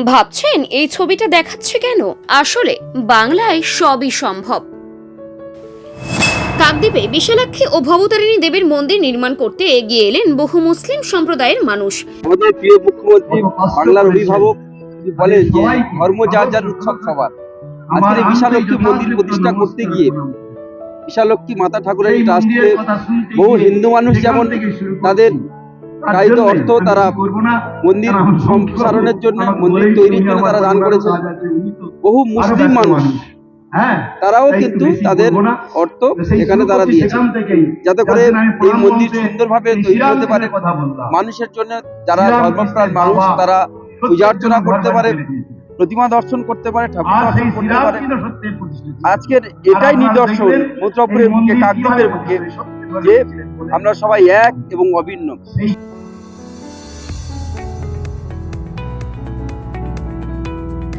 ভাবছেন এই ছবিটা দেখাচ্ছে কেন? আসলে বাংলায় সবই সম্ভব। কাকদ্বীপে বিশালাক্ষী ও ভবতারিণী দেবীর মন্দির নির্মাণ করতে এগিয়ে এলেন বহু মুসলিম সম্প্রদায়ের মানুষ। আমাদের প্রিয় মুখ্যমন্ত্রী বাংলার অভিভাবক বলে যে ধর্ম যার যার উৎসব সবার আজকের এই বিশালক্ষী মন্দির প্রতিষ্ঠা করতে গিয়ে বিশালক্ষী মাতা ঠাকুরের ট্রাস্টে বহু হিন্দু মানুষ যেমন তাদের অর্থ তারা মন্দির সম্প্রসারণের জন্য মন্দির তৈরির জন্য তারা দান করেছে বহু মুসলিম মানুষ। তারাও কিন্তু তাদের অর্থ এখানে তারা দিয়েছে। যাতে করে এই মন্দির সুন্দরভাবে তৈরি হতে পারে। মানুষের জন্য যারা ধর্মপ্রাণ মানুষ তারা পূজা অর্চনা করতে পারে প্রতিমা দর্শন করতে পারে ঠাকুর দর্শন করতে পারে। আজকের এটাই নিদর্শন মথুরাপুরের বুকে কাকদ্বীপের বুকে যে আমরা সবাই এক এবং অভিন্ন।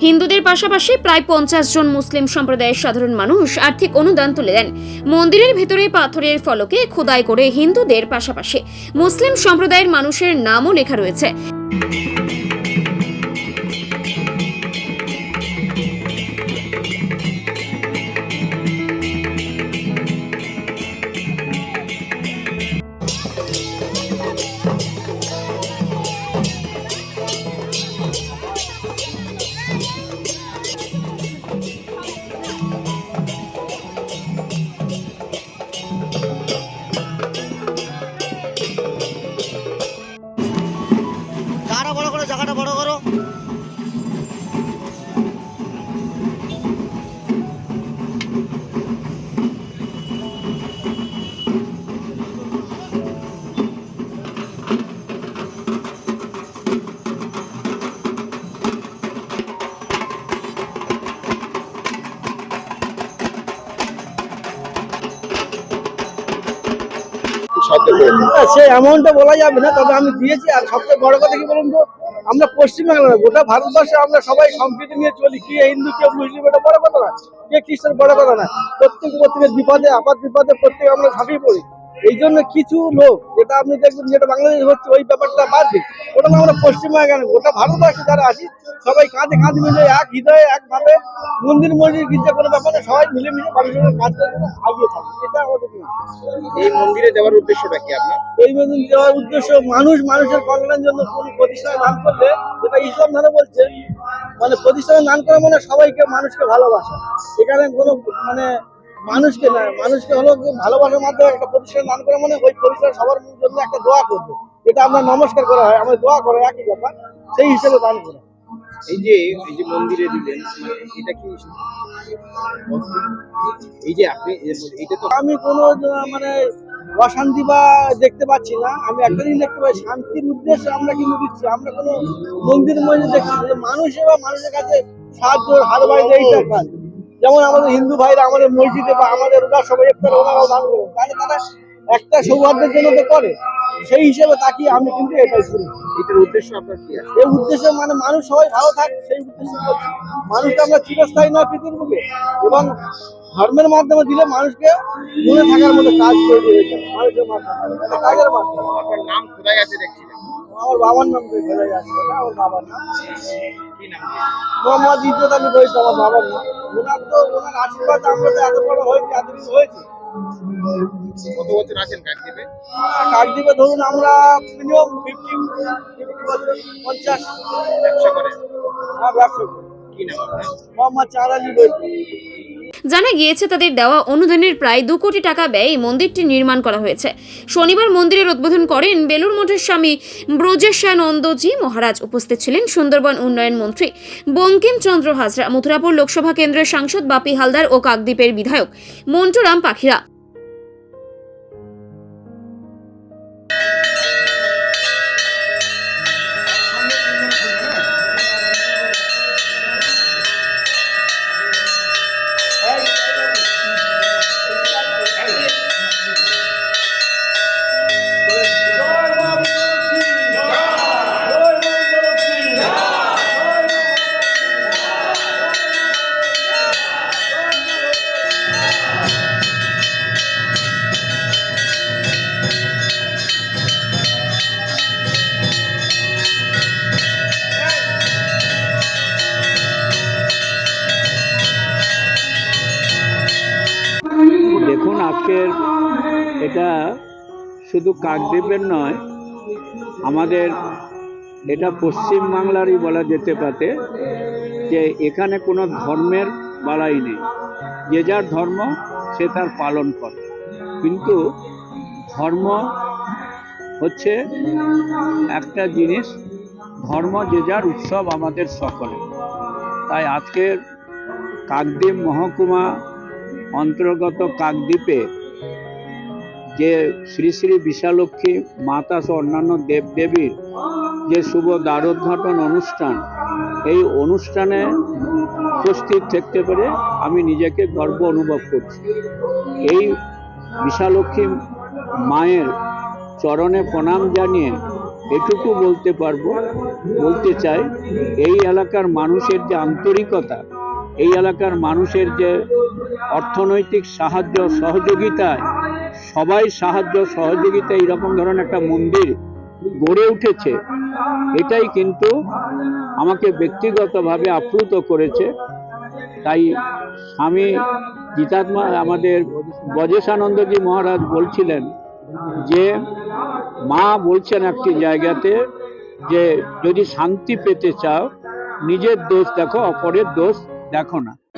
হিন্দুদের পাশাপাশি প্রায় পঞ্চাশ জন মুসলিম সম্প্রদায়ের সাধারণ মানুষ আর্থিক অনুদান তুলে দেন। মন্দিরের ভেতরে পাথরের ফলকে খোদাই করে হিন্দুদের পাশাপাশি মুসলিম সম্প্রদায়ের মানুষের নামও লেখা রয়েছে। না, সে অ্যামাউন্টটা বলা যাবে না তবে আমি দিয়েছি আর সবচেয়ে বড় কথা কি বলুন তো আমরা পশ্চিমবাংলা গোটা ভারতবর্ষে আমরা সবাই সম্প্রীতি নিয়ে চলি। কে হিন্দু কে মুসলিম এটা বড় কথা না কে খ্রিস্টান বড় কথা না প্রত্যেক প্রত্যেকের বিপদে আপাত বিপদে প্রত্যেক আমরা ঝাঁপিয়ে পড়ি। এই জন্য কিছু লোক যেটা আপনি দেখবেন যেটা বাংলাদেশ হচ্ছে ওই ব্যাপারটা বাদ দিন। ওটা আমরা পশ্চিমবঙ্গে না গোটা ভারতবর্ষে যারা আছি সবাই কাঁধে কাঁধ মিলে এক হৃদয়ে একভাবে মন্দির মন্দির গির্জা কোনো ব্যাপারে সবাই মিলেমিশে মানুষের কাজ করে আগিয়ে থাকে এটা আমাদের এই মন্দিরে দেওয়ার উদ্দেশ্যটা কি আপনার? এই মন্দির দেওয়ার উদ্দেশ্য মানুষ মানুষের কল্যাণের জন্য কোন প্রতিষ্ঠানে দান করলে যেটা ইসলাম ধর্ম বলছে মানে প্রতিষ্ঠানে দান করা মানে সবাইকে মানুষকে ভালোবাসা। এখানে কোনো মানে মানুষকে না মানুষকে হলো যে ভালোবাসার মাধ্যমে একটা প্রতিষ্ঠানে দান করা মানে ওই প্রতিষ্ঠান সবার জন্য একটা দোয়া করবে। এটা আমরা নমস্কার করা হয় আমাদের দোয়া করে একই কথা সেই হিসেবে দান করা। এই যে এই যে মন্দিরে দিলেন এটা কি এই যে আপনি এটা তো আমি কোনো মানে অশান্তি বা দেখতে পাচ্ছি না। আমি একটা জিনিস দেখতে পাই শান্তির উদ্দেশ্যে আমরা কিন্তু দিচ্ছি আমরা কোনো মন্দির মন্দির দেখছি মানুষ বা মানুষের কাছে সাহায্য হাত বাড়িতে এইটা কাজ যেমন আমাদের হিন্দু ভাইরা আমাদের মসজিদে বা আমাদের ওরা সবাই একটা ওনারাও দান করে। তাহলে তারা একটা সৌভাগ্যের জন্য তো করে। সেই হিসেবে তাকিয়ে আমি কিন্তু এটাই শুনি। এটার উদ্দেশ্য আপনার কি আছে? এই উদ্দেশ্যে মানে মানুষ সবাই ভালো থাক সেই উদ্দেশ্যে মানুষটা আমরা চিরস্থায়ী নয় পৃথিবীর বুকে। এবং ধর্মের মাধ্যমে দিলে মানুষকে মনে থাকার মতো কাজ করে মানুষের মাধ্যমে কাজের মাধ্যমে। আপনার নাম কোথায় আছে দেখছি আমার বাবার নাম ধরে যাচ্ছে আমার বাবার নাম। কি নাম? মোহাম্মদ ইজ্জত আলী বৈদ্য আমার বাবার নাম। ওনার তো ওনার আশীর্বাদ আমরা তো এত বড় হয়েছে এত হয়েছে। কত বছর আছেন কাকদ্বীপে? কাকদ্বীপে ধরুন আমরা মিনিমাম ফিফটি ফিফটি বছর পঞ্চাশ। ব্যবসা করেন? হ্যাঁ ব্যবসা করি। কি নাম আপনার? মোহাম্মদ চাঁদ আলী বৈদ্য। জানা গিয়েছে, তাদের দেওয়া অনুদানের প্রায় দু কোটি টাকা ব্যয়ে মন্দিরটি নির্মাণ করা হয়েছে। শনিবার মন্দিরের উদ্বোধন করেন বেলুর মঠের স্বামী ব্রজেশানন্দজি মহারাজ। উপস্থিত ছিলেন সুন্দরবন উন্নয়ন মন্ত্রী বঙ্কিমচন্দ্র হাজরা। মথুরাপুর লোকসভা কেন্দ্রের সাংসদ বাপি হালদার ও কাকদ্বীপের বিধায়ক মন্টুরাম পাখিরা। এটা শুধু কাকদ্বীপের নয়, আমাদের এটা পশ্চিম বাংলারই বলা যেতে পারে যে এখানে কোনো ধর্মের বালাই নেই। যে যার ধর্ম, সে তার পালন করে। কিন্তু ধর্ম হচ্ছে একটা জিনিস, ধর্ম যে যার উৎসব আমাদের সকলে। তাই আজকের কাকদ্বীপ মহকুমা অন্তর্গত কাকদ্বীপে যে শ্রী শ্রী বিশালক্ষী মাতা সহ অন্যান্য দেবদেবীর যে শুভ দ্বারোদ্ঘাটন অনুষ্ঠান, এই অনুষ্ঠানে উপস্থিত থাকতে পেরে আমি নিজেকে গর্ব অনুভব করছি। এই বিশালক্ষী মায়ের চরণে প্রণাম জানিয়ে এটুকু বলতে পারব, বলতে চাই, এই এলাকার মানুষের যে আন্তরিকতা, এই এলাকার মানুষের যে অর্থনৈতিক সাহায্য সহযোগিতায় সবাই সাহায্য সহযোগিতা, এইরকম ধরনের একটা মন্দির গড়ে উঠেছে। এটাই কিন্তু আমাকে ব্যক্তিগতভাবে আপ্লুত করেছে। তাই স্বামী গীতাত্মা, আমাদের ব্রজেশানন্দজি মহারাজ বলছিলেন যে, মা বলছেন একটি জায়গাতে যে, যদি শান্তি পেতে চাও, নিজের দোষ দেখো, অপরের দোষ দেখো না।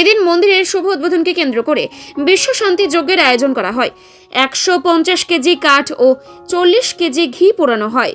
এদিন মন্দিরের শুভ উদ্বোধনকে কেন্দ্র করে বিশ্ব শান্তি যজ্ঞের আয়োজন করা হয়। একশো পঞ্চাশ কেজি কাঠ ও চল্লিশ কেজি ঘি পোড়ানো হয়।